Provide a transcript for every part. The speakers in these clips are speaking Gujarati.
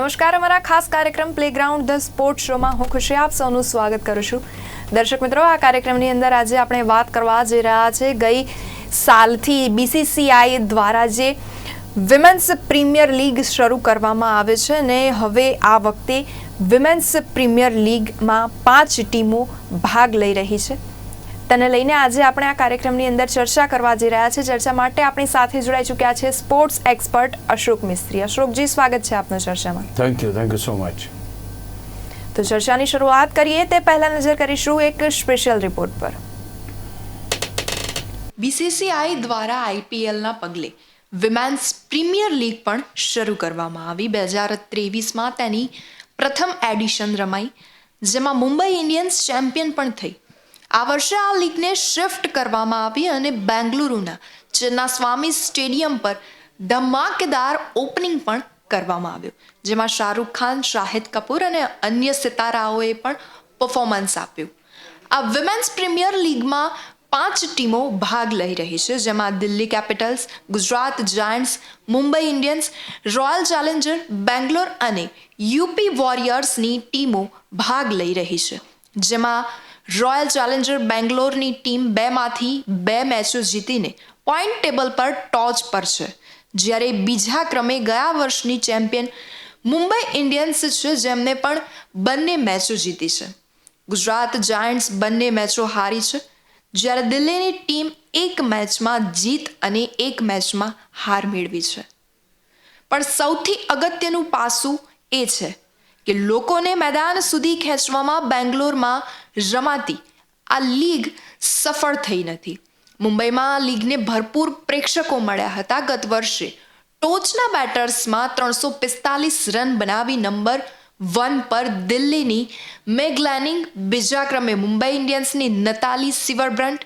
નમસ્કાર, અમારા ખાસ કાર્યક્રમ પ્લેગ્રાઉન્ડ ધ સ્પોર્ટ શોમાં હું ખુશી આપ સૌનું સ્વાગત કરું છું. દર્શક મિત્રો, આ કાર્યક્રમની અંદર આજે આપણે વાત કરવા જઈ રહ્યા છે ગઈ સાલથી બીસીસીઆઈ દ્વારા જે વિમેન્સ પ્રીમિયર લીગ શરૂ કરવામાં આવે છે ને હવે આ વખતે વિમેન્સ પ્રીમિયર લીગમાં પાંચ ટીમો ભાગ લઈ રહી છે. તેને લઈને આજે આપણે આ કાર્યક્રમની અંદર ચર્ચા કરવા જઈ રહ્યા છે. ચર્ચા માટે આપણી સાથે જોડાઈ ચૂક્યા છે સ્પોર્ટ્સ એક્સપર્ટ અશોક મિસ્ત્રી. અશોકજી સ્વાગત છે આપનું ચર્ચામાં. Thank you thank you so much તો ચર્ચાની શરૂઆત કરીએ તે પહેલા નજર કરીશું એક સ્પેશિયલ રિપોર્ટ પર. બીસીસીઆઈ દ્વારા આઈપીએલના પગલે વિમેન્સ પ્રીમિયર લીગ પણ શરૂ કરવામાં આવી. બે હજાર ત્રેવીસમાં તેની પ્રથમ એડિશન રમાઈ જેમાં મુંબઈ ઇન્ડિયન્સ ચેમ્પિયન પણ થઈ. આ વર્ષે આ લીગને શિફ્ટ કરવામાં આવી અને બેંગલુરુના ચિન્નાસ્વામી સ્ટેડિયમ પર ધમાકેદાર ઓપનિંગ પણ કરવામાં આવ્યું, જેમાં શાહરૂખ ખાન, શાહિદ કપૂર અને અન્ય સિતારાઓએ પણ પરફોર્મન્સ આપ્યું. આ વિમેન્સ પ્રીમિયર લીગમાં પાંચ ટીમો ભાગ લઈ રહી છે, જેમાં Delhi Capitals Gujarat Giants Mumbai Indians Royal Challenger Bangalore અને યુપી વોરિયર્સની ટીમો ભાગ લઈ રહી છે, જેમાં રોયલ ચેલેન્જર બેંગ્લોરની ટીમ બેમાંથી બે મેચો જીતીને પોઈન્ટ ટેબલ પર ટોચ પર છે. જ્યારે બીજા ક્રમે ગયા વર્ષની ચેમ્પિયન મુંબઈ ઇન્ડિયન્સ છે, જેમને પણ બંને મેચો જીતી છે. ગુજરાત જાયન્ટ્સ બંને મેચો હારી છે. જ્યારે દિલ્હીની ટીમ એક મેચમાં જીત અને એક મેચમાં હાર મેળવી છે. પણ સૌથી અગત્યનું પાસું એ છે કે લોકોને મેદાન સુધી ખેંચવામાં બેંગ્લોરમાં રમાતી આ લીગ સફળ થઈ નથી. મુંબઈમાં લીગને ભરપૂર પ્રેક્ષકો મળ્યા હતા ગત વર્ષે. ટોચના બેટર્સમાં ત્રણસો પિસ્તાલીસ રન બનાવી નંબર વન પર દિલ્હીની મેગલેનિંગ બીજા ક્રમે મુંબઈ ઇન્ડિયન્સની નતાલી સિવરબ્રન્ટ,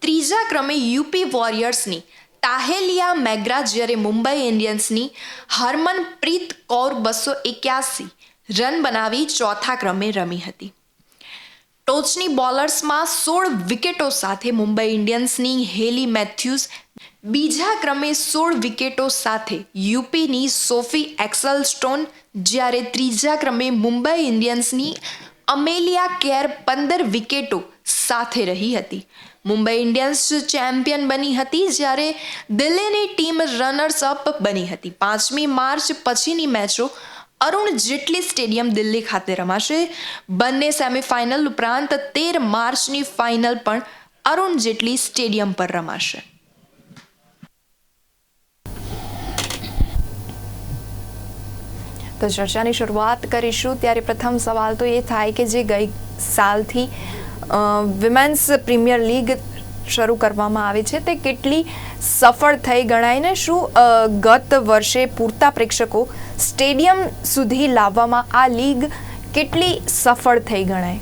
ત્રીજા ક્રમે યુપી વોરિયર્સની તાહેલિયા મેગ્રા જ્યારે મુંબઈ ઇન્ડિયન્સની હરમનપ્રીત કૌર બસો એક્યાસી રન બનાવી ચોથા ક્રમે રમી હતી. ટોચની બોલર્સમાં સોળ વિકેટો સાથે મુંબઈ ઇન્ડિયન્સની હેલી મેથ્યુઝ. બીજા ક્રમે સોળ વિકેટો સાથે યુપીની સોફી એક્સલ સ્ટોન જ્યારે ત્રીજા ક્રમે મુંબઈ ઇન્ડિયન્સની અમેલિયા કેર પંદર વિકેટો સાથે રહી હતી. મુંબઈ ઇન્ડિયન્સ ચેમ્પિયન બની હતી જ્યારે દિલ્હીની ટીમ રનર્સ અપ બની હતી. પાંચમી માર્ચ પછીની મેચો અરુણ જેટલી સ્ટેડિયમ દિલ્હી ખાતે રમાશે, બંને સેમીફાઇનલ ઉપરાંત તેર માર્ચની ફાઇનલ પણ અરુણ જેટલી સ્ટેડિયમ પર રમાશે. તો ચર્ચાની શરૂઆત કરીશું. ત્યારે પ્રથમ સવાલ તો એ થાય કે જે ગઈ સાલથી વિમેન્સ પ્રીમિયર લીગ શરૂ કરવામાં આવી છે, તે કેટલી સફળ થઈ ગણાય ને? શું ગત વર્ષે પૂરતા પ્રેક્ષકો સ્ટેડિયમ સુધી લાવવામાં આ લીગ કેટલી સફળ થઈ ગણાય?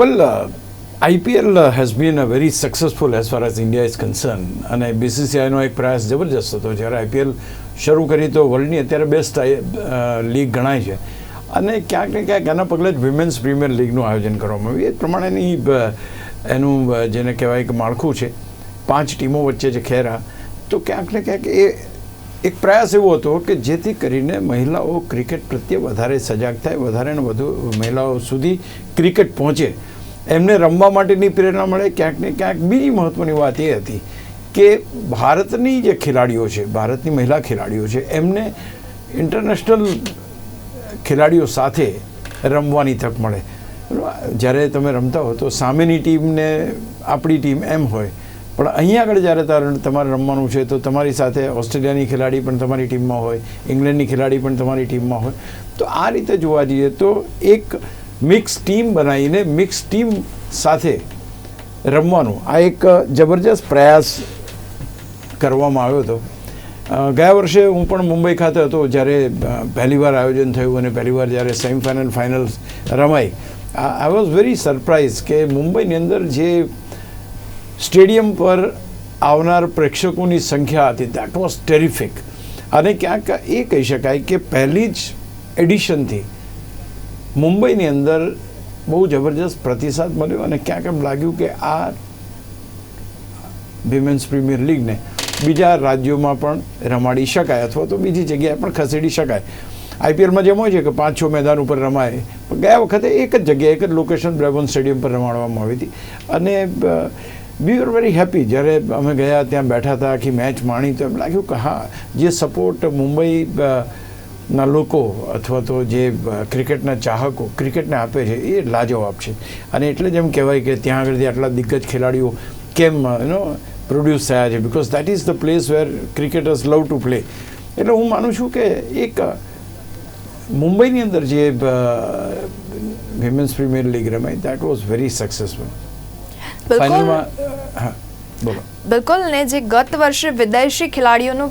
Well IPL has been a very successful as far as India is concern અને બીસીસીઆઈનો એક પ્રયાસ જબરજસ્ત હતો. જ્યારે આઈપીએલ શરૂ કરી તો વર્લ્ડની અત્યારે બેસ્ટ લીગ ગણાય છે. અને ક્યાંક ને ક્યાંક એના પગલે જ વિમેન્સ પ્રીમિયર લીગનું આયોજન કરવામાં આવ્યું. એ પ્રમાણેની એનું જેને કહેવાય કે માળખું છે. પાંચ ટીમો વચ્ચે જે ખેરા. તો ક્યાંક ને ક્યાંક એ એક પ્રયાસ એવો હતો કે જેથી કરીને મહિલાઓ ક્રિકેટ પ્રત્યે વધારે સજાગ થાય વધારે ને વધુ મહિલાઓ સુધી ક્રિકેટ પહોંચે. એમને રમવા માટેની પ્રેરણા મળે. ક્યાંક ને ક્યાંક બીજી મહત્ત્વની વાત એ હતી કે ભારતની જે ખેલાડીઓ છે, ભારતની મહિલા ખેલાડીઓ છે, એમને ઇન્ટરનેશનલ ખેલાડીઓ સાથે રમવાની તક મળે. જ્યારે તમે રમતા હો તો સામેની ટીમને, આપણી ટીમ એમ હોય પણ અહીંયા આગળ જ્યારે તમારે રમવાનું છે, તો તમારી સાથે ઓસ્ટ્રેલિયાની ખેલાડી પણ તમારી ટીમમાં હોય, ઇંગ્લેન્ડની ખેલાડી પણ તમારી ટીમમાં હોય, તો આ રીતે જોવા જઈએ તો એક મિક્સ ટીમ બનાવીને મિક્સ ટીમ સાથે રમવાનું આ એક જબરજસ્ત પ્રયાસ કરવામાં આવ્યો હતો. ગયા વર્ષે હું પણ મુંબઈ ખાતે હતો, જ્યારે પહેલીવાર આયોજન થયું અને પહેલીવાર જ્યારે સેમિફાઇનલ ફાઇનલ રમાઈ. આઈ વોઝ વેરી સરપ્રાઇઝ કે મુંબઈની અંદર જે સ્ટેડિયમ પર આવનાર પ્રેક્ષકોની સંખ્યા હતી. દેટ વોઝ ટેરિફિક અને ક્યાંક એ કહી શકાય કે પહેલી જ એડિશનથી મુંબઈની અંદર બહુ જબરજસ્ત પ્રતિસાદ મળ્યો અને ક્યાંક એમ લાગ્યું કે આ વિમેન્સ પ્રીમિયર લીગને બીજા રાજ્યોમાં પણ રમાડી શકાય અથવા તો બીજી જગ્યાએ પણ ખસેડી શકાય. આઈપીએલમાં જેમ હોય છે કે પાંચ છ મેદાન ઉપર રમાય. ગયા વખતે એક જ જગ્યાએ એક જ લોકેશન બ્રેબોન સ્ટેડિયમ પર રમાડવામાં આવી હતી. અને વી આર વેરી હેપી જ્યારે અમે ગયા, ત્યાં બેઠા હતા, આખી મેચ માણી, તો એમ લાગ્યું કે હા, જે સપોર્ટ મુંબઈ ના લોકો અથવા તો જે ક્રિકેટના ચાહકો ક્રિકેટને આપે છે, એ લાજવાબ છે. અને એટલે જ એમ કહેવાય કે ત્યાં આગળથી આટલા દિગ્ગજ ખેલાડીઓ કેમ યુનો પ્રોડ્યુસ થયા છે? Because that is the place where cricketers love to play એટલે હું માનું છું કે એક મુંબઈની અંદર જે વિમેન્સ પ્રીમિયર લીગ રમાઈ દેટ વોઝ વેરી સક્સેસફુલ ફાઇનલમાં બોલો. બિલકુલ ને જે ગત વર્ષે વિદેશી ખેલાડીઓનું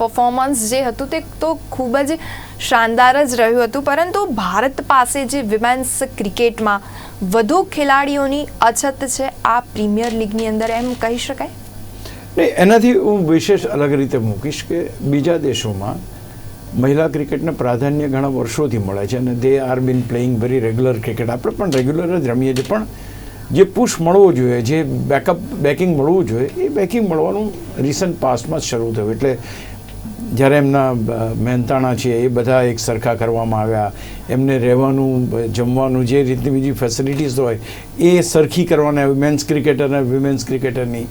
પરફોર્મન્સ જે હતું તે તો ખૂબ જ શાનદાર જ રહ્યું હતું. પરંતુ ભારત પાસે જે વિમેન્સ ક્રિકેટમાં વધુ ખેલાડીઓની અછત છે આ પ્રીમિયર લીગની અંદર એમ કહી શકાય? નહીં એનાથી હું વિશેષ અલગ રીતે મૂકીશ કે બીજા દેશોમાં મહિલા ક્રિકેટને પ્રાધાન્ય ઘણા વર્ષોથી મળે છે અને they are been playing very regular cricket આપણે પણ રેગ્યુલર જ રમીએ છીએ પણ જે પુશ મળવો જોઈએ, જે બેકઅપ બેકિંગ મળવું જોઈએ, એ બેકિંગ મળવાનું રિસન્ટ પાસ્ટમાં જ શરૂ થયું. એટલે જ્યારે એમના મહેનતાણા છે, એ બધા એક સરખા કરવામાં આવ્યા. એમને રહેવાનું જમવાનું, જે રીતની બીજી ફેસિલિટીઝ હોય, એ સરખી કરવાના વિમેન્સ ક્રિકેટર અને વિમેન્સ ક્રિકેટરની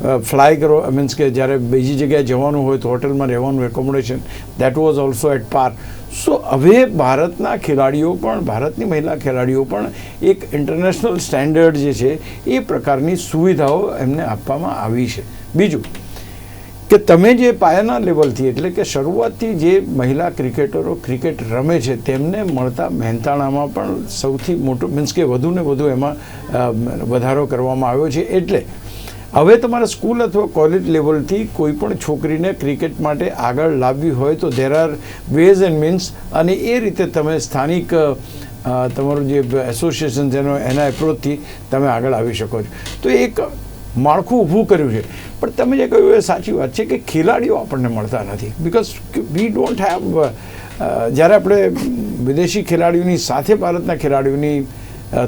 ફ્લાય કરો મીન્સ કે જ્યારે બીજી જગ્યાએ જવાનું હોય તો હોટલમાં રહેવાનું accommodation that was also at par so હવે ભારતના ખેલાડીઓ પણ, ભારતની મહિલા ખેલાડીઓ પણ એક ઇન્ટરનેશનલ સ્ટેન્ડર્ડ જે છે, એ પ્રકારની સુવિધાઓ એમને આપવામાં આવી છે. બીજું, કે તમે જે પાયાના લેવલથી, એટલે કે શરૂઆતથી જે મહિલા ક્રિકેટરો ક્રિકેટ રમે છે, તેમને મળતા મહેનતાણામાં પણ સૌથી મોટું મીન્સ કે વધુ ને વધુ એમાં વધારો કરવામાં આવ્યો છે. એટલે હવે તમારે સ્કૂલ અથવા કોલેજ લેવલથી કોઈ પણ છોકરીને ક્રિકેટ માટે આગળ લાવવી હોય તો there are ways and means અને એ રીતે તમે સ્થાનિક તમારું જે એસોસિએશન છે એના એપ્રોચથી તમે આગળ આવી શકો છો. તો એક માળખું ઊભું કર્યું છે. પણ તમે જે કહ્યું એ સાચી વાત છે કે ખેલાડીઓ આપણને મળતા નથી. બિકોઝ વી ડોન્ટ હેવ જ્યારે આપણે વિદેશી ખેલાડીઓની સાથે ભારતના ખેલાડીઓની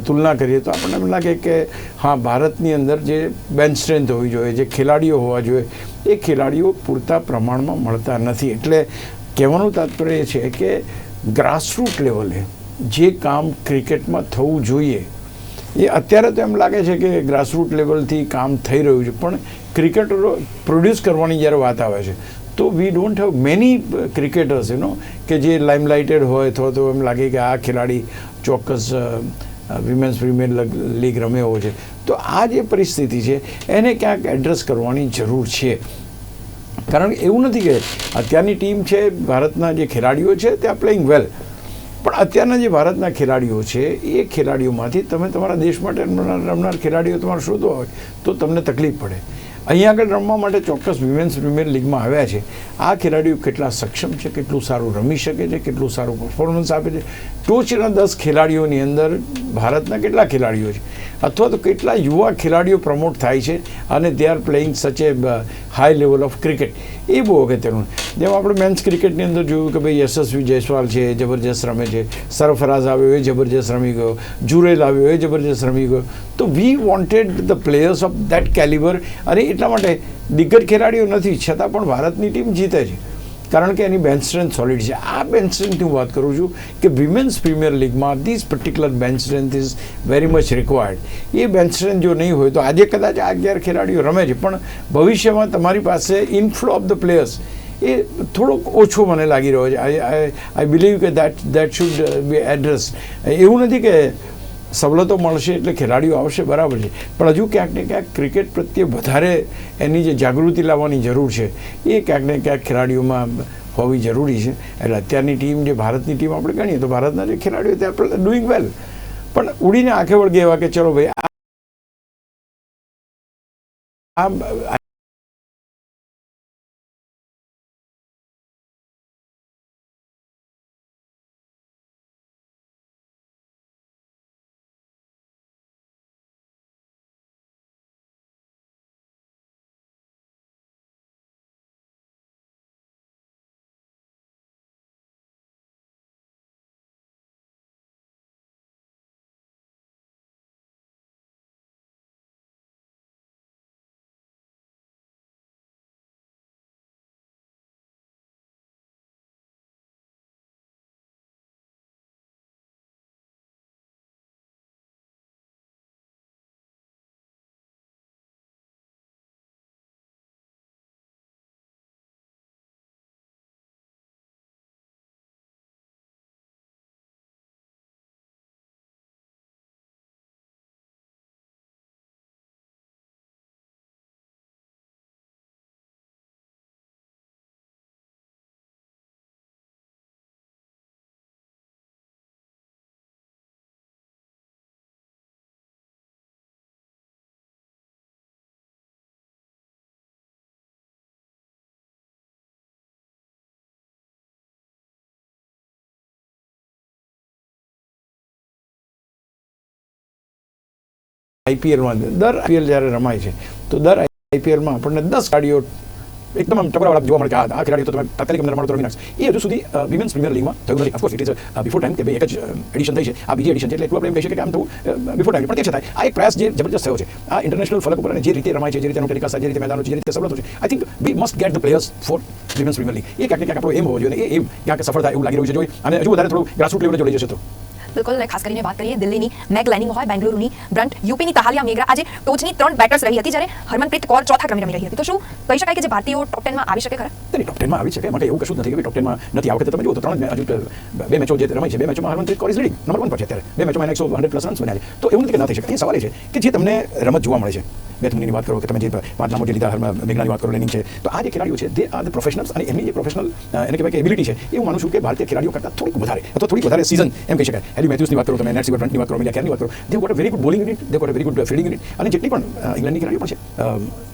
તુલના કરીએ તો આપણને એમ લાગે કે, હા, ભારતની અંદર જે બેન્ચ સ્ટ્રેન્થ હોવી જોઈએ, જે ખેલાડીઓ હોવા જોઈએ, એ ખેલાડીઓ પૂરતા પ્રમાણમાં મળતા નથી. એટલે કહેવાનું તાત્પર્ય એ છે કે ગ્રાસરૂટ લેવલે જે કામ ક્રિકેટમાં થવું જોઈએ, એ અત્યારે તો એમ લાગે છે કે ગ્રાસરૂટ લેવલથી કામ થઈ રહ્યું છે, પણ ક્રિકેટરો પ્રોડ્યુસ કરવાની જ્યારે વાત આવે છે, તો we don't have many cricketers you know કે જે લાઇમલાઇટેડ હોય અથવા તો એમ લાગે કે આ ખેલાડી ચોક્કસ વિમેન્સ પ્રીમિયર લીગ રમ્યો છે. તો આ જે પરિસ્થિતિ છે, એને ક્યાંક એડ્રેસ કરવાની જરૂર છે. કારણ કે એવું નથી કે અત્યારની ટીમ છે, ભારતના જે ખેલાડીઓ છે તે આર પ્લેઇંગ વેલ પણ અત્યારના જે ભારતના ખેલાડીઓ છે, એ ખેલાડીઓમાંથી તમે તમારા દેશ માટે રમનાર ખેલાડીઓ તમારે શોધવા હોય, તો તમને તકલીફ પડે. અહીંયા આગળ રમવા માટે ચોક્કસ વિમેન્સ પ્રીમિયર લીગમાં આવ્યા છે. આ ખેલાડીઓ કેટલા સક્ષમ છે, કેટલું સારું રમી શકે છે, કેટલું સારું પરફોર્મન્સ આપે છે? ટોચના દસ ખેલાડીઓની અંદર ભારતના કેટલા ખેલાડીઓ છે? અથવા તો કેટલા યુવા ખેલાડીઓ પ્રમોટ થાય છે અને they are playing such a high level of cricket એ બહુ અગત્યનું. જેમ આપણે મેન્સ ક્રિકેટની અંદર જોયું કે ભાઈ યશસ્વી જયસ્વાલ છે, એ જબરજસ્ત રમે છે. સરફરાઝ આવ્યો, એ જબરજસ્ત રમી ગયો. જુરેલ આવ્યો, એ જબરજસ્ત રમી ગયો. તો we wanted the players of that calibre અને એટલા માટે દિગ્ગજ ખેલાડીઓ નથી, છતાં પણ ભારતની ટીમ જીતે છે. કારણ કે એની બેન્ચ સ્ટ્રેન્થ સોલિડ છે. આ બેન્ચ સ્ટ્રેન્થની હું વાત કરું છું કે women's premier લીગમાં this particular bench strength is very much required A bench strength જો નહીં હોય તો આજે કદાચ આ અગિયાર ખેલાડીઓ રમે છે, પણ ભવિષ્યમાં તમારી પાસે ઇનફ્લો ઓફ ધ પ્લેયર્સ એ થોડોક ઓછો મને લાગી રહ્યો છે. આઈ આઈ આઈ બિલીવ કે that that should be address એવું નથી કે સવલતો મળશે એટલે ખેલાડીઓ આવશે, બરાબર છે. પણ હજુ ક્યાંક ને ક્યાંક ક્રિકેટ પ્રત્યે વધારે એની જે જાગૃતિ લાવવાની જરૂર છે, એ ક્યાંક ને ક્યાંક ખેલાડીઓમાં હોવી જરૂરી છે. એટલે અત્યારની ટીમ જે ભારતની ટીમ આપણે ગણીએ તો ભારતના જે ખેલાડીઓ તે આપણે ડુઈંગ વેલ પણ ઉડીને આંખે વળગે એવા કે ચલો ભાઈ આ આઈપીએલમાં દર આઈપીએલ જ્યારે રમાય છે, તો દર આઈપીએલમાં આપણને દસ ગાડીઓ એકદમ આમ જોવા મળે કે આ તો તમે તાત્કાલિક અંદર રમાડો તો રમી નાખશે. એ હજુ સુધી વિમેન્સ પ્રીમિયર લીગમાં થયું નથી. Of course it is before time કે એક જ એડિશન થઈ છે. આ બીજી એડિશન છે, એટલે એટલું આપણે એમ કહી શકીએ કે આમ થવું બિફોર ટાઈમ પણ તે છતાંય, આ એક પ્રયાસ જે જબરજસ્ત થયો છે. આ ઇન્ટરનેશનલ ફલક ઉપર અને જે રીતે રમાય છે, જે રીતે ટેલિકાસ્ટ જે રીતે મેદાનો છે, જે રીતે સવલતો છે I think we must get the players for Women's Premier League એ ક્યાંક ક્યાંક આપણો એમ હોવો જોઈએ એ એમ ક્યાંક સફળ થાય એવું લાગી રહ્યું છે જોઈએ અને હજુ વધારે થોડું ગ્રાસરૂટ લેવલે જોડી જશે તો. બિલકુલ ખાસ કરીને વાત કરીએ, દિલ્હીની મેગ લેનિંગ હોય, બેંગલુરુની બ્રન્ટ, યુપીની તાહાલિયા મેગરા, આજે ટોચની ત્રણ બેટર્સ રહી હતી જ્યારે હરમનપ્રીત કૌર ચોથા ક્રમે રમી રહી હતી. તો શું કહી શકાય કે જે ભારતીયો ટોપ ટેનમાં આવી શકે ખરા? તેની ટોપ ટેનમાં આવી શકે? માટે એવું કશું નથી કે ટોપ ટેનમાં નથી. આ તમે જુઓ તો ત્રણ હજુ બે મેચો જે રમાઈ છે, બે મેચોમાં Harmanpreet Kaur is leading number one પર છે અત્યારે. બે મેચોમાં એકસો હંડ્રેડ પ્લસ રન્સ બન્યા છે. તો એવું નથી કે ના થઈ શકે. સવાલ છે કે જે તમને રમત જોવા મળે છે બે ધોનીની વાત કરો કે તમે જે પાંચ નામો જે લીધા મેઘનાની વાત કરો, લેનિંગ છે, તો આ જે ખેલાડીઓ છે તે આ પ્રોફેશનલ્સ અને એમની જે પ્રોફેશનલ એને કહેવાય કે એબિલિટી છે, એવું માનું છું કે ભારતીય ખેલાડીઓ કરતાં થોડીક વધારે, અથવા થોડીક વધારે સીઝન એમ કહી શકાય. હેલી મેથ્યુસની વાત કરો તમે નેટ સીવર વાત કરો મિલિયા કેરની વાત કરો they got a very good bowling unit they got a very good fielding unit અને જેટલી પણ ઇંગ્લેન્ડની ખેલાડીઓ પણ છે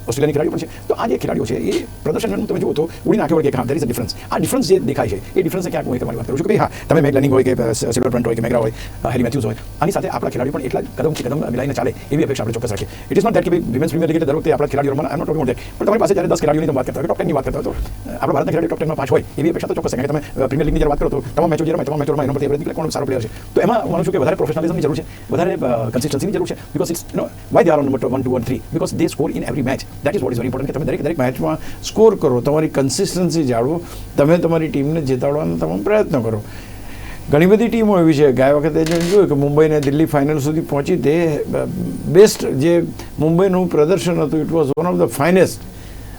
ઓસ્ટ્રેલિયાની ખેલાડીઓ પણ છે તો આ જે ખેલાડીઓ છે એ પ્રદર્શન તમે જુઓ તો ઉડી નાખ્યો વળગે કે હા there is a difference. આ ડિફરન્સ જે દેખાય છે એ ડિફરન્સ ક્યાંક હું તમારી વાત કરું છું કે હા તમે મેગ લર્નિંગ હોય કે સિલ્વર ફ્રન્ટ હોય કે મેગરા હોય અ, હેરી મેથ્યુઝ હોય આની સાથે આપણા ખેલાડીઓ પણ એટલા જ કદમથી કદમ મિલાઈને ચાલે એવી અપેક્ષા આપણે ચોક્કસ રાખીએ. ઇટ ઇઝ નોટ દેટ કે વિમેન્સ પ્રીમિયર લીગ એટલે દર વખતે આપણા ખેલાડીઓ રમવાના આઈ નોટ ટોકિંગ પણ તમારી પાસે જ્યારે દસ ખેલાડીઓની વાત કરતા હોય ટોપ ટેનની વાત કરતા હોય તો અ, આપણા ભારતના ખેલાડીઓ ટોપ ટેનમાં પાંચ હોય એવી અપેક્ષા તો ચોક્કસ છે. કે તમે પ્રીમિયર લીગની જ્યારે વાત કરો તો તમામ મેચો જે તમામ મેચોમાં એના પરથી કોણ સારો પ્લેયર છે? તો એમાં માનું છું કે વધારે પ્રોફેશનલિઝમની જરૂર છે, વધારે કન્સિસ્ટન્સીની જરૂર છે because it's no why they are number one two one three because they score in every match that is what is very important કે તમે દરેક દરેક મેચમાં સ્કોર કરો, તમારી કન્સિસ્ટન્સી જાળવો, તમે તમારી ટીમને જીતાડવાનો તમામ પ્રયત્ન કરો. ઘણી બધી ટીમો એવી છે, ગયા વખતે જોયું કે મુંબઈ અને દિલ્હી ફાઇનલ સુધી પહોંચી તે બેસ્ટ જે મુંબઈનું પ્રદર્શન હતું it was one of the finest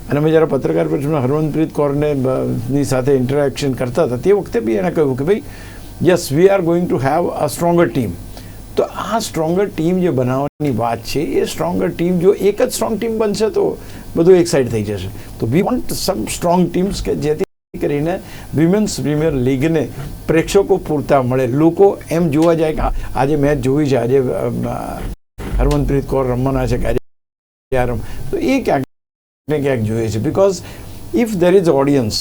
અને અમે જ્યારે પત્રકાર પરિષદમાં હરમનપ્રીત કૌરને ની સાથે ઇન્ટરેક્શન કરતા હતા, તે વખતે બી એણે કહ્યું કે ભાઈ yes we are going to have a stronger team તો આ સ્ટ્રોંગર ટીમ જે બનાવવાની વાત છે, એ સ્ટ્રોંગર ટીમ જો એક જ સ્ટ્રોંગ ટીમ બનશે તો બધું એક સાઈડ થઈ જશે. તો we want some strong teams કે જેથી કરીને વિમેન્સ પ્રીમિયર લીગને પ્રેક્ષકો પૂરતા મળે. લોકો એમ જોવા જાય કે આજે મેચ જોવી છે. આજે હરમનપ્રીત કૌર રમવાના છે કે આજે તો એ ક્યાંક ને ક્યાંક જોઈએ છે. Because if there is audience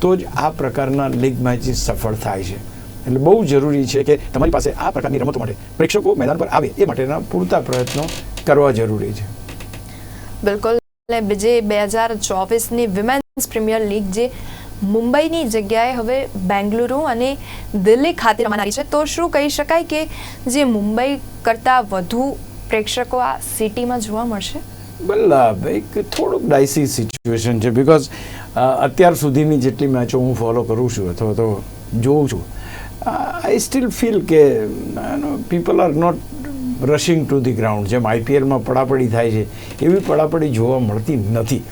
તો જ આ પ્રકારના લીગ મેચીસ સફળ થાય છે. એટલે બહુ જરૂરી છે કે તમારી પાસે આ પ્રકારની રમતો માટે પ્રેક્ષકો મેદાન પર આવે એ માટેના પૂરતા પ્રયત્નો કરવા જરૂરી છે. બિલકુલ. બીજે બે હજાર ચોવીસની વિમેન્સ પ્રીમિયર લીગ જે મુંબઈની જગ્યાએ હવે બેંગલુરુ અને દિલ્હી ખાતે રમાનારી છે, તો શું કહી શકાય કે જે મુંબઈ કરતાં વધુ પ્રેક્ષકો આ સિટીમાં જોવા મળશે? વેલ એક થોડુંક ડાયસી સિચ્યુએશન છે બિકોઝ અત્યાર સુધીની જેટલી મેચો હું ફોલો કરું છું અથવા તો જોઉં છું આઈ સ્ટીલ ફીલ કે people are not rushing to the ground જેમ આઈપીએલમાં પડાપડી થાય છે, એવી પડાપડી જોવા મળતી નથી.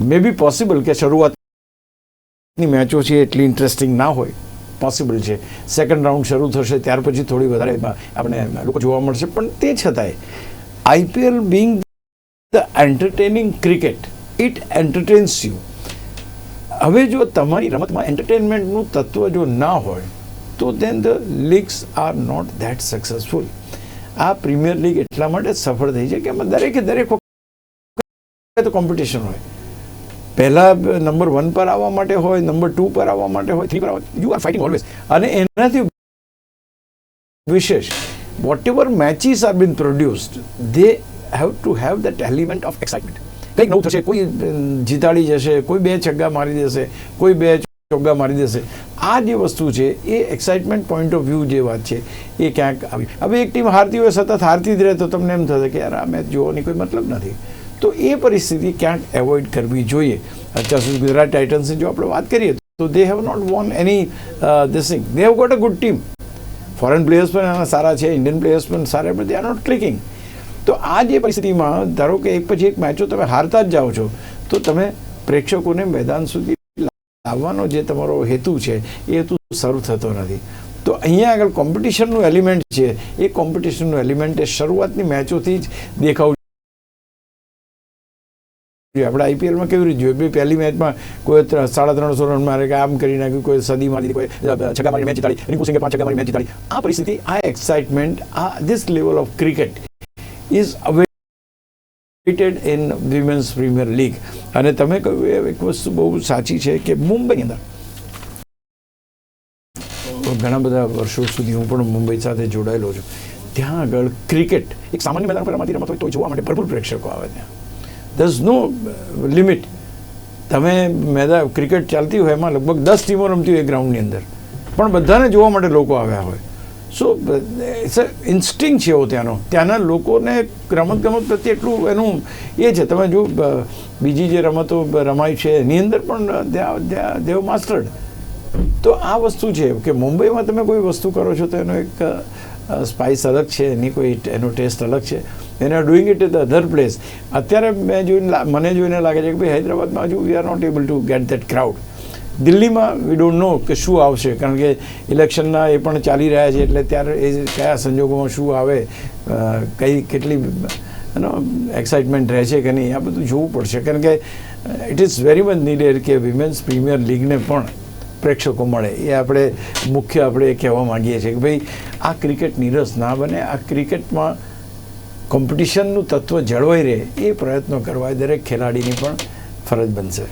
મે બી પોસિબલ કે શરૂઆતની મેચો છે એટલી ઇન્ટરેસ્ટિંગ ના હોય. પોસિબલ છે. સેકન્ડ રાઉન્ડ શરૂ થશે, ત્યાર પછી થોડી વધારે, આપણે લોકો જોવા મળશે. પણ તે છતાંય IPL being entertaining cricket it entertains you હવે જો તમારી રમતમાં એન્ટરટેનમેન્ટનું તત્વ જો ના હોય, તો then the leagues are not that successful આ પ્રીમિયર લીગ એટલા માટે સફળ થઈ છે કે એમાં દરેકે દરેક વખત કોમ્પિટિશન હોય. પહેલાં નંબર વન પર આવવા માટે હોય નંબર ટુ પર આવવા માટે હોય થ્રી પર આવવા યુ આર ફાઇટિંગ ઓલવેઝ અને એનાથી વિશેષ whatever matches are been produced they have to have that element of excitement કંઈક નવું થશે, કોઈ જીતાડી જશે, કોઈ બે છગ્ગા મારી દેશે, કોઈ બે ચોગ્ગા મારી દેશે. આ જે વસ્તુ છે, એ એક્સાઇટમેન્ટ પોઈન્ટ ઓફ વ્યૂ જે વાત છે, એ ક્યાંક આવી. હવે એક ટીમ હારતી હોય, સતત હારતી જ રહે, તો તમને એમ થશે કે યાર, આ મેચ જોવાની કોઈ મતલબ નથી. તો એ પરિસ્થિતિ ક્યાંક એવોઇડ કરવી જોઈએ. અત્યાર સુધી ગુજરાત ટાઇટન્સની જો આપણે વાત કરીએ, તો they have not won any this thing they have got a good team foreign players પણ એના સારા છે ઇન્ડિયન પ્લેયર્સ પણ સારા પણ દે આર નોટ ક્લિકિંગ તો આ જે પરિસ્થિતિમાં ધારો કે એક પછી એક મેચો તમે હારતા જ જાઓ છો, તો તમે પ્રેક્ષકોને મેદાન સુધી લાવવાનો જે તમારો હેતુ છે, એ હેતુ સર્વ થતો નથી. તો અહીંયા આગળ કોમ્પિટિશનનું એલિમેન્ટ છે, એ કોમ્પિટિશનનું એલિમેન્ટ એ શરૂઆતની મેચોથી જ દેખાવું આપણે આઈપીએલમાં કેવી રીતે જોઈએ? પહેલી મેચમાં કોઈ સાડા ત્રણસો રન મારે કે આમ કરી નાખ્યું, કોઈ સદી મારી કોઈ છગ્ગા મારી મેચ જીતાડી રિંકુ સિંઘે પાંચ છગ્ગા મારી મેચ જીતાડી. આ પરિસ્થિતિ, આ એક્સાઇટમેન્ટ આ this level of cricket is awaited in Women's Premier League અને તમે કહ્યું એ એક વસ્તુ બહુ સાચી છે કે મુંબઈની અંદર ઘણા બધા વર્ષો સુધી હું પણ મુંબઈ સાથે જોડાયેલો છું. ત્યાં આગળ ક્રિકેટ એક સામાન્ય મેદાન પર રમાતી રમત હોય તો જોવા માટે ભરપૂર પ્રેક્ષકો આવે ત્યાં. ઇઝ નો લિમિટ તમે મેદાન ક્રિકેટ ચાલતી હોય એમાં લગભગ દસ ટીમો રમતી હોય ગ્રાઉન્ડની અંદર. પણ બધાને જોવા માટે લોકો આવ્યા હોય. સો ઇટ્સ ઇન્સ્ટિંગ છે એવો ત્યાંનો. ત્યાંના લોકોને રમત ગમત પ્રત્યે એટલું એનું એ છે. તમે જો બીજી જે રમતો રમાય છે, એની અંદર પણ દેવ માસ્ટર્ડ. તો આ વસ્તુ છે કે મુંબઈમાં તમે કોઈ વસ્તુ કરો છો તો એનો એક સ્પાઇસ અલગ છે, એની કોઈ એનો ટેસ્ટ અલગ છે. એને doing it the other place અત્યારે મેં જોઈને મને જોઈને લાગે છે કે ભાઈ, હૈદરાબાદમાં હજુ we are not able to get that crowd દિલ્હીમાં વી ડોન્ટ નો કે શું આવશે, કારણ કે ઇલેક્શનના એ પણ ચાલી રહ્યા છે, એટલે ત્યારે એ કયા સંજોગોમાં શું આવે કઈ કેટલી એનો એક્સાઇટમેન્ટ રહે છે કે નહીં, આ બધું જોવું પડશે. કારણ કે it is very much needed કે વિમેન્સ પ્રીમિયર લીગને પણ પ્રેક્ષકો મળે. એ આપણે મુખ્ય આપણે કહેવા માગીએ છીએ કે ભાઈ, આ ક્રિકેટ નીરસ ના બને, આ ક્રિકેટમાં કોમ્પિટિશનનું તત્વ જળવાઈ રહે, એ પ્રયત્નો કરવા દરેક ખેલાડીની પણ ફરજ બનશે.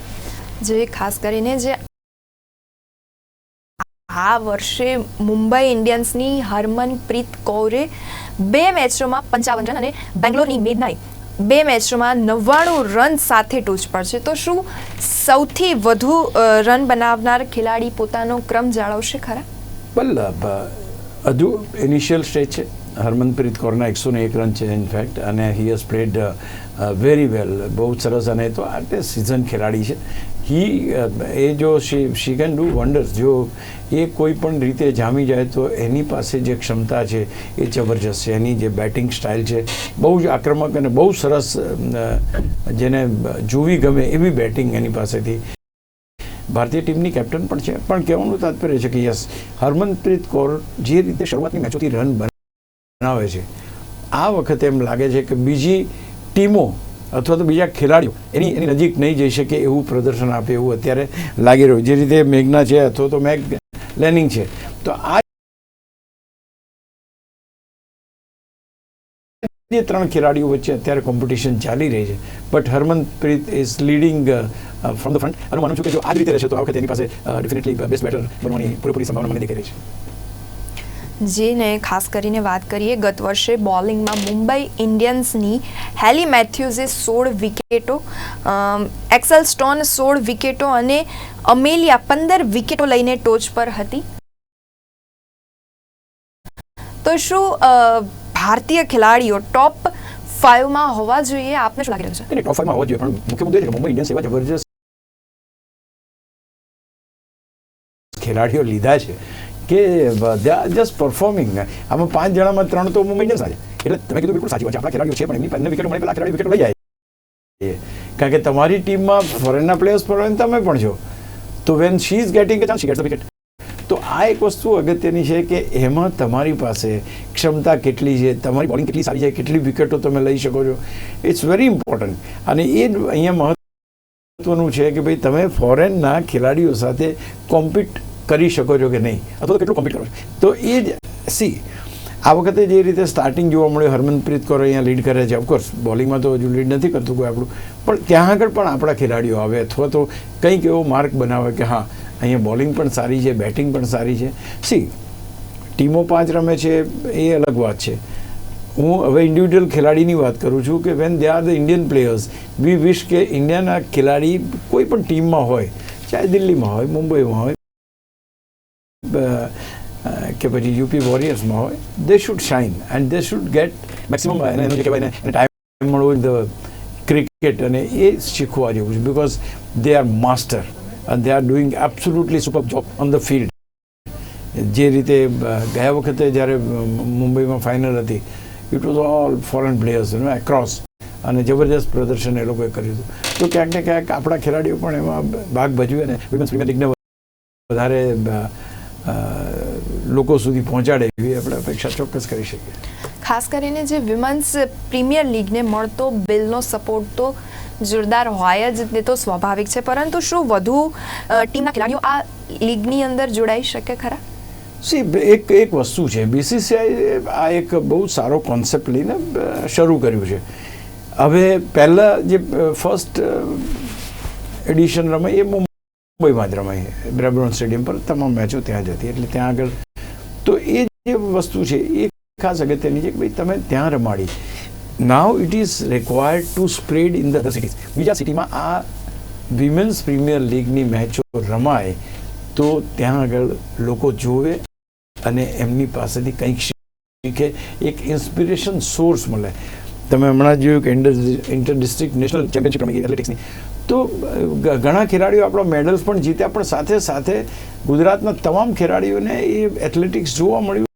જે ખાસ કરીને જે આ વર્ષે મુંબઈ ઇન્ડિયન્સની હરમનપ્રીત કૌરે બે મેચોમાં પંચાવન રન અને બેંગ્લોરની મેદનાઈ બે મેચોમાં નવ્વાણું રન સાથે ટોચ પર છે. તો શું સૌથી વધુ રન બનાવનાર ખેલાડી પોતાનો ક્રમ જાળવશે ખરા? વલ્લભ હજુ ઇનિશિયલ સ્ટેજ છે. હરમનપ્રીત કૌરના એકસો ને એક રન છે ઇનફેક્ટ અને he has played very well બહુ સરસ અને તો આ સિઝન ખેલાડી છે. હી એ જો she she can do wonders જો એ કોઈ પણ રીતે જામી જાય તો એની પાસે જે ક્ષમતા છે, એ જબરજસ્ત છે. એની જે બેટિંગ સ્ટાઇલ છે, બહુ જ આક્રમક અને બહુ સરસ જેને જોવી ગમે એવી બેટિંગ એની પાસેથી. ભારતીય ટીમની કેપ્ટન પણ છે. પણ કહેવાનું તાત્પર્ય છે કે યસ, હરમનપ્રીત કૌર જે રીતે શરૂઆતની મેચોથી રન બનાવે છે, આ વખતે એમ લાગે છે કે બીજી ટીમો અથવા તો બીજા ખેલાડીઓ, એની એની નજીક નહીં જઈ શકે એવું પ્રદર્શન આપે એવું અત્યારે લાગી રહ્યું. જે રીતે મેઘના છે અથવા તો મેઘ લેનિંગ છે. તો આ જે ત્રણ ખેલાડીઓ વચ્ચે અત્યારે કોમ્પિટિશન ચાલી રહી છે. But Harmanpreet is leading from the front અને માનું છું કે જો આ રીતે રહેશે, તો આ વખતે એની પાસે ડેફિનેટલી બેસ્ટ બેટર બનવાની પૂરેપૂરી સંભાવના મને દેખાઈ રહી છે. જેને ખાસ કરીને વાત કરીએ, ગત વર્ષે બોલિંગમાં મુંબઈ ઇન્ડિયન્સની હેલી મેથ્યુઝે સોળ વિકેટો એક્સેલ સ્ટોન સોળ વિકેટો અને અમેલિયા પંદર વિકેટો લઈને ટોચ પર હતી. તો શું ભારતીય ખેલાડીઓ ટોપ ફાઇવમાં હોવા જોઈએ? આપને શું લાગી રહ્યું છે? ટોપ ફાઈવમાં હોવા જોઈએ, પણ મુખ્ય મુદ્દો છે મુંબઈ ઇન્ડિયન્સ એવા જબરજસ્ત ખેલાડીઓ લીધા છે. કે દે જસ્ટ પરફોર્મિંગ આમાં પાંચ જણામાં ત્રણ તો મુંબઈ ઇન્ડિયન્સ એટલે તમે કીધું બિલકુલ સાચી વાત છે. આપણા ખેલાડીઓ છે, પણ એમની પહેલા વિકેટ મળે પેલા ખેલાડી વિકેટ લઈ જાય. કારણ કે તમારી ટીમમાં ફોરેનના પ્લેયર્સ પણ તમે પણ છો. તો when she is getting chance she get the wicket તો આ એક વસ્તુ અગત્યની છે કે એમાં તમારી પાસે ક્ષમતા કેટલી છે, તમારી બોલિંગ કેટલી સારી છે, કેટલી વિકેટો તમે લઈ શકો છો. ઇટ્સ વેરી ઇમ્પોર્ટન્ટ અને એ જ અહીંયા મહત્વનું છે કે ભાઈ તમે ફોરેનના ખેલાડીઓ સાથે કોમ્પિટ કરી શકો છો કે નહીં? અથવા તો કેટલું કોમ્પિટ કરો છો તો એ જ સી આ વખતે જે રીતે સ્ટાર્ટિંગ જોવા મળ્યું, હરમનપ્રીત કૌર અહીંયા લીડ કરે છે. ઓફકોર્સ બોલિંગમાં તો હજુ લીડ નથી કરતું કોઈ આપણું. પણ ત્યાં આગળ પણ આપણા ખેલાડીઓ આવે. અથવા તો કંઈક એવો માર્ક બનાવે કે હા, અહીંયા બોલિંગ પણ સારી છે બેટિંગ પણ સારી છે. સી ટીમો પાંચ રમે છે, એ અલગ વાત છે. હું હવે ઇન્ડિવિજ્યુઅલ ખેલાડીની વાત કરું છું કે when they are the Indian players we wish કે ઇન્ડિયાના ખેલાડી કોઈ પણ ટીમમાં હોય, ચાહે દિલ્હીમાં હોય, મુંબઈમાં હોય કે પછી યુપી વોરિયર્સમાં હોય they should shine and they should get maximum ને ટાઈમ મળવો ધ ક્રિકેટ અને એ શીખવા જેવું છે બિકોઝ દે આર માસ્ટર અને they are doing absolutely super job on the field જે રીતે ગયા વખતે જ્યારે મુંબઈમાં ફાઇનલ હતી it was all foreign players no across અને જબરજસ્ત પ્રદર્શન એ લોકોએ કર્યું હતું તો ક્યાંક ને ક્યાંક આપણા ખેલાડીઓ પણ એમાં ભાગ ભજવે અને વિમેન્સ પ્રીમિયર લીગને વધારે લોકો સુધી પહોંચાડે એવી આપણે અપેક્ષા ચોક્કસ કરી શકીએ. ખાસ કરીને જે વિમન્સ પ્રીમિયર લીગને મળતો બિલનો સપોર્ટ તો જોરદાર હોય જ તે તો સ્વાભાવિક છે. પરંતુ શું વધુ ટીમના ખેલાડીઓ આ લીગની અંદર જોડાઈ શકે ખરા? સી એક એક વસ્તુ છે. બીસીસીઆઈ આ એક બહુ સારો કોન્સેપ્ટ લઈને શરૂ કર્યું છે. હવે પહેલાં જે ફર્સ્ટ એડિશન રમે એ મુંબઈમાં જ રમાઈ બ્રેબરોન સ્ટેડિયમ પર તમામ મેચો ત્યાં જ હતી. એટલે ત્યાં આગળ તો એ જે વસ્તુ છે, એ ખાસ અગત્યની છે કે ભાઈ તમે ત્યાં રમાડી. Now it is required to spread in the cities બીજા સિટીમાં આ વિમેન્સ પ્રીમિયર લીગની મેચો રમાય તો ત્યાં આગળ લોકો જોવે અને એમની પાસેથી કંઈક શીખે. એક ઇન્સ્પિરેશન સોર્સ મળે. તમે હમણાં જોયું કે inter inter district national championship રમી ગઈ એથ્લેટિક્સની તો ઘણા ખેલાડીઓ આપણા મેડલ્સ પણ જીત્યા, પણ સાથે સાથે ગુજરાતના તમામ ખેલાડીઓને એ એથ્લેટિક્સ જોવા મળ્યું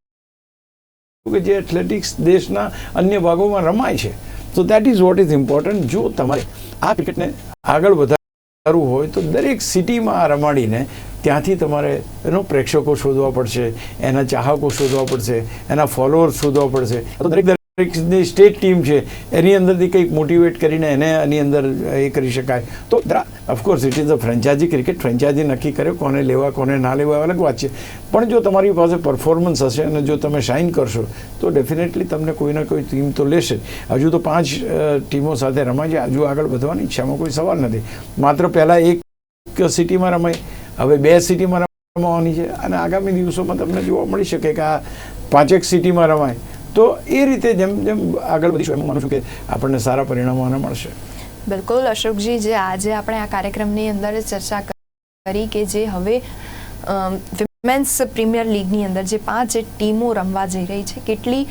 કે જે એથ્લેટિક્સ દેશના અન્ય ભાગોમાં રમાય છે. તો that is what is important જો તમારે આ ક્રિકેટને આગળ વધારવું હોય, તો દરેક સિટીમાં આ રમાડીને ત્યાંથી તમારે એનો પ્રેક્ષકો શોધવા પડશે, એના ચાહકો શોધવા પડશે, એના ફોલોઅર્સ શોધવા પડશે. તો દરેક દરેકની સ્ટેટ ટીમ છે, એની અંદરથી કંઈક મોટિવેટ કરીને એને એની અંદર એ કરી શકાય. તો of course it is a franchise cricket franchise નક્કી કર્યો, કોને લેવા, કોને ના લેવા અલગ વાત છે. પણ જો તમારી પાસે પરફોર્મન્સ હશે અને જો તમે શાઇન કરશો, તો ડેફિનેટલી તમને કોઈ ના કોઈ ટીમ તો લેશે. હજુ તો પાંચ ટીમો સાથે રમાય છે. હજુ આગળ વધવાની ઈચ્છામાં કોઈ સવાલ નથી. માત્ર પહેલાં એક સિટીમાં રમાય, હવે બે સિટીમાં રમવાની છે. અને આગામી દિવસોમાં તમને જોવા મળી શકે કે આ પાંચેક સિટીમાં રમાય. તો એ રીતે જેમ જેમ આગળ વધીશું એમ માનું છું કે આપણને સારા પરિણામો આના મળશે. બિલકુલ અશોકજી જે આજે આપણે આ કાર્યક્રમની અંદર ચર્ચા કરી કે જે હવે વિમેન્સ પ્રીમિયર લીગની અંદર જે પાંચ ટીમો રમવા જઈ રહી છે કેટલી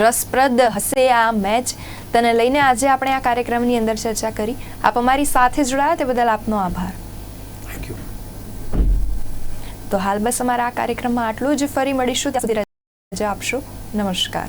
રસપ્રદ હશે આ મેચ. તને લઈને આજે આપણે આ કાર્યક્રમની અંદર ચર્ચા કરી. આપ અમારી સાથે જોડાયા તે બદલ આપનો આભાર. તો હાલ બસ અમારા આ કાર્યક્રમમાં આટલું જ. ફરી મળીશું ત્યાં સુધી રજા આપશો. નમસ્કાર.